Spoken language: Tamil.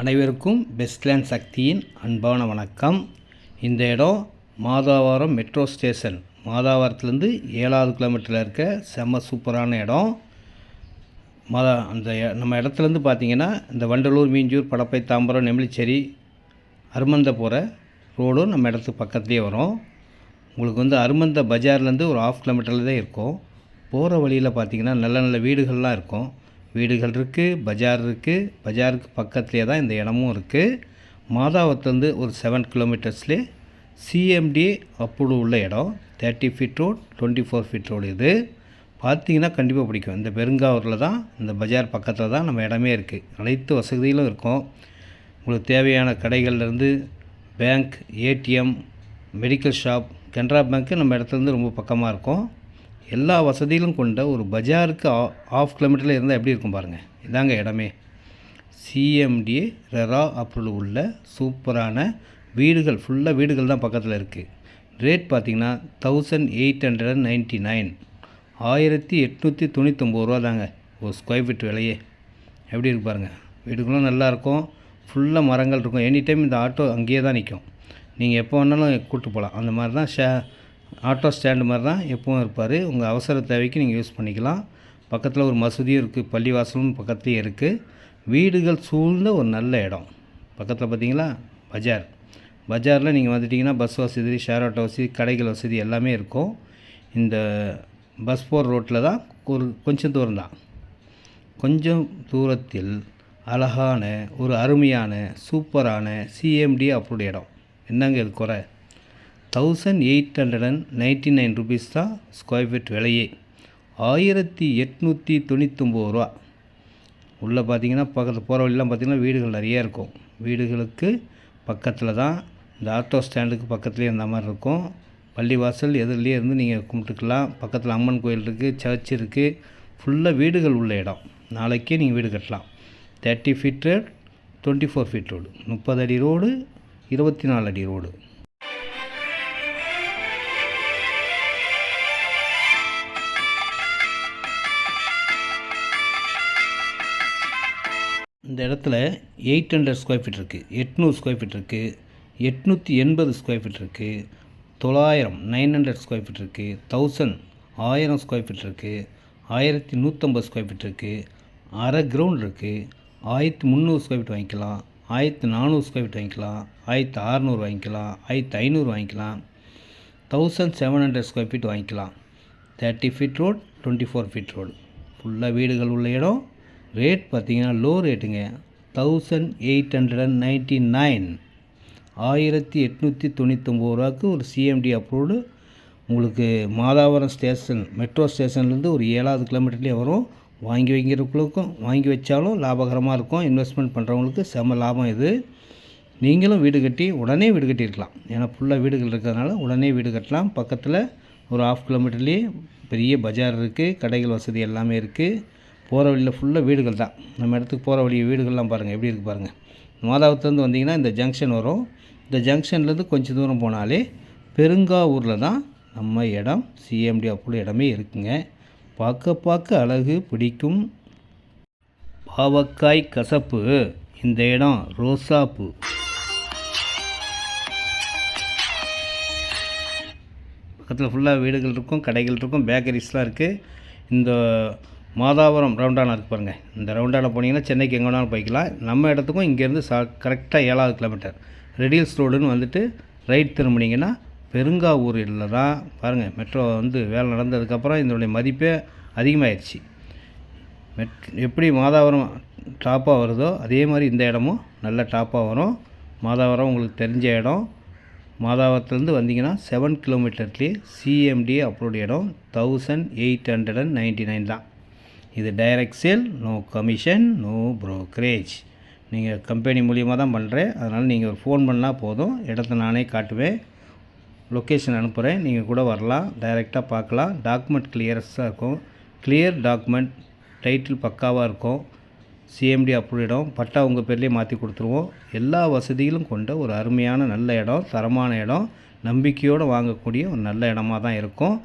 அனைவருக்கும் பெஸ்ட்லேண்ட் சக்தியின் அன்பான வணக்கம். இந்த இடம் மாதாவாரம் மெட்ரோ ஸ்டேஷன் மாதாவாரத்துலேருந்து ஏழாவது கிலோமீட்டரில் இருக்க செம்ம சூப்பரான இடம். மாதா அந்த நம்ம இடத்துலேருந்து பார்த்திங்கன்னா இந்த வண்டலூர் மீஞ்சூர் படப்பை தாம்பரம் நெமிலிச்சேரி அருமந்த போகிற ரோடும் நம்ம இடத்துக்கு பக்கத்துலேயே வரும். உங்களுக்கு வந்து அருமந்த பஜார்லேருந்து ஒரு ஆஃப் கிலோமீட்டரில் தான் இருக்கும். போகிற வழியில் பார்த்தீங்கன்னா நல்ல நல்ல வீடுகள்லாம் இருக்கும். வீடுகள் இருக்குது பஜார் இருக்குது பஜாருக்கு பக்கத்துலேயே தான் இந்த இடமும் இருக்குது மாதாவத்துலேருந்து ஒரு செவன் கிலோமீட்டர்ஸ்லேயே சிஎம்டி அப்ரூவ் உள்ள இடம். Thirty feet road twenty four feet road இது. பார்த்தீங்கன்னா கண்டிப்பாக பிடிக்கும். இந்த பெருங்காவூரில் தான் இந்த பஜார் பக்கத்தில் தான் நம்ம இடமே இருக்குது அனைத்து வசதிகளும் இருக்கும். உங்களுக்கு தேவையான கடைகள்லேருந்து bank ATM medical shop Canara பேங்க்கு நம்ம இடத்துலேருந்து ரொம்ப பக்கமாக இருக்கும். எல்லா வசதியிலும் கொண்ட ஒரு பஜாருக்கு ஆஃப் கிலோமீட்டரில் இருந்தால் எப்படி இருக்கும் பாருங்கள் இதாங்க இடமே. சிஎம்டி ரெரா அப்ரூவல் உள்ள சூப்பரான வீடுகள் ஃபுல்லாக வீடுகள் தான் பக்கத்தில் இருக்குது ரேட் பார்த்தீங்கன்னா thousand eight hundred ninety nine ஆயிரத்தி எட்நூற்றி தொண்ணூத்தொம்பது ரூபா தாங்க ஒரு ஸ்கொயர் ஃபீட் விலையே. எப்படி இருக்கு பாருங்கள் வீடுகளும் நல்லா இருக்கும். ஃபுல்லாக மரங்கள் இருக்கும். எனி டைம் இந்த ஆட்டோ அங்கேயே தான் நிற்கும் நீங்கள் எப்போ வேணாலும் கூப்பிட்டு போகலாம் அந்த மாதிரி தான் ஷே ஆட்டோ ஸ்டாண்டு மாதிரி தான் எப்பவும் இருப்பார். உங்கள் அவசர தேவைக்கு நீங்கள் யூஸ் பண்ணிக்கலாம். பக்கத்தில் ஒரு மசூதியும் இருக்குது பள்ளிவாசலும் பக்கத்துலேயே இருக்குது. வீடுகள் சூழ்ந்த ஒரு நல்ல இடம். பக்கத்தில் பார்த்தீங்களா? பஜார். பஜாரில் நீங்கள் வந்துட்டிங்கன்னா பஸ் வசதி ஷேர் ஆட்டோ வசதி கடைகள் வசதி எல்லாமே இருக்கும். இந்த பஸ் போகிற ரோட்டில் தான் ஒரு கொஞ்சம் தூரம் தான். கொஞ்சம் தூரத்தில் அழகான ஒரு அருமையான சூப்பரான சிஎம்டி அப்ரூவ்டு இடம். என்னங்க இது குறை? Thousand eight hundred and ninety nine rupees தான் ஸ்கொயர் ஃபீட் விலையே. ஆயிரத்தி எட்நூற்றி தொண்ணூத்தொம்பது ரூபா. உள்ளே பார்த்தீங்கன்னா பக்கத்தில் போகிற வழிலாம் பார்த்தீங்கன்னா வீடுகள் நிறைய இருக்கும். வீடுகளுக்கு பக்கத்தில் தான் இந்த ஆட்டோ ஸ்டாண்டுக்கு பக்கத்துலேயே இருந்த மாதிரி இருக்கும். பள்ளிவாசல் எதிரிலே இருந்து நீங்கள் கும்பிட்டுக்கலாம். பக்கத்தில் அம்மன் கோயில் இருக்குது சர்ச் இருக்குது ஃபுல்லாக வீடுகள் உள்ள இடம். நாளைக்கே நீங்கள் வீடு கட்டலாம். Thirty feet road twenty four feet road முப்பது அடி ரோடு இருபத்தி நாலு அடி ரோடு இந்த இடத்துல எயிட் ஹண்ட்ரட் ஸ்கொயர் ஃபீட் இருக்குது எட்நூறு ஸ்கொயர் ஃபீட் இருக்குது எட்நூற்றி எண்பது ஸ்கொயர் ஃபீட் இருக்குது தொள்ளாயிரம் நைன் ஹண்ட்ரட் ஸ்கொயர் ஃபீட் இருக்குது தௌசண்ட் ஆயிரம் ஸ்கொயர் ஃபீட் இருக்குது ஆயிரத்தி நூற்றம்பது ஸ்கொயர் ஃபீட் இருக்குது அரை கிரவுண்ட் இருக்குது ஆயிரத்தி முந்நூறு ஸ்கொயர் ஃபீட் வாங்கிக்கலாம். ஆயிரத்தி நானூறு ஸ்கொயர் ஃபீட் வாங்கிக்கலாம். ஆயிரத்தி அறநூறு வாங்கிக்கலாம். ஆயிரத்தி ஐநூறு வாங்கிக்கலாம். Thousand seven hundred square feet வாங்கிக்கலாம். Thirty feet road twenty four feet road ஃபுல்லாக வீடுகள் உள்ள இடம். ரேட் பார்த்தீங்கன்னா லோ ரேட்டுங்க thousand eight hundred and ninety nine ஆயிரத்தி எட்நூற்றி தொண்ணூத்தொம்பது ரூபாய்க்கு ஒரு சிஎம்டி அப்ரூவ்டு உங்களுக்கு மாதாவரம் ஸ்டேஷன் மெட்ரோ ஸ்டேஷன்லேருந்து ஒரு ஏழாவது கிலோமீட்டர்லேயே வரும். வாங்கி வைக்கிறவங்களுக்கும் வாங்கி வச்சாலும் லாபகரமாக இருக்கும். இன்வெஸ்ட்மெண்ட் பண்ணுறவங்களுக்கு செம லாபம் இது. நீங்களும் வீடு கட்டி உடனே வீடு கட்டியிருக்கலாம். ஏன்னா ஃபுல்லாக வீடுகள் இருக்கிறதுனால உடனே வீடு கட்டலாம். பக்கத்தில் ஒரு ஆஃப் கிலோமீட்டர்லேயே பெரிய பஜார் இருக்குது கடைகள் வசதி எல்லாமே இருக்குது போகிற வழியில் ஃபுல்லாக வீடுகள் தான். நம்ம இடத்துக்கு போகிற வழி வீடுகள்லாம் பாருங்கள் எப்படி இருக்குது பாருங்கள் மாதாவத்துலேருந்து வந்தீங்கன்னா இந்த ஜங்ஷன் வரும். இந்த ஜங்ஷன்லேருந்து கொஞ்சம் தூரம் போனாலே பெருங்காவூரில் தான் நம்ம இடம் சிஎம்டி அப்புள்ள இடமே இருக்குங்க. பார்க்க பார்க்க அழகு பிடிக்கும். பாவக்காய் கசப்பு இந்த இடம் ரோசாப்பு. பக்கத்தில் ஃபுல்லாக வீடுகள் இருக்கும் கடைகள் இருக்கும் பேக்கரிஸ்லாம் இருக்குது இந்த மாதாவரம் ரவுண்டானா இருக்குது பாருங்கள் இந்த ரவுண்டானா போனீங்கன்னா சென்னைக்கு எங்கே வேணாலும் போய்க்கலாம். நம்ம இடத்துக்கும் இங்கேருந்து சா கரெக்டாக ஏழாவது கிலோமீட்டர் ரெடில்ஸ் ரோடுன்னு வந்துட்டு ரைட் திரும்பினீங்கன்னா பெருங்காவூரில் தான் பாருங்கள் மெட்ரோ வந்து வேலை நடந்ததுக்கப்புறம் இதனுடைய மதிப்பே அதிகமாகிடுச்சு மெட் எப்படி மாதாவரம் டாப்பாக வருதோ அதே மாதிரி இந்த இடமும் நல்ல டாப்பாக வரும். மாதாவரம் உங்களுக்கு தெரிஞ்ச இடம். மாதாவரத்துலேருந்து வந்தீங்கன்னா செவன் கிலோமீட்டர்லேயே சிஎம்டி அப்ரூவ்ட் இடம். Thousand eight hundred and ninety nine தான். இது direct sale no commission no brokerage நீங்கள் கம்பெனி மூலியமாக தான் பண்ணுறேன் அதனால் நீங்கள் ஒரு ஃபோன் பண்ணால் போதும். இடத்த நானே காட்டுவேன். லொக்கேஷன் அனுப்புகிறேன் நீங்கள் கூட வரலாம். டைரெக்டாக பார்க்கலாம். டாக்குமெண்ட் கிளியரஸாக இருக்கும். கிளியர் டாக்குமெண்ட் டைட்டில் பக்காவாக இருக்கும். சிஎம்டி அப்ரூவ் இடம். பட்டா உங்கள் பேர்லேயே மாற்றி கொடுத்துருவோம். எல்லா வசதிகளும் கொண்ட ஒரு அருமையான நல்ல இடம் தரமான இடம். நம்பிக்கையோடு வாங்கக்கூடிய ஒரு நல்ல இடமா தான் இருக்கும்.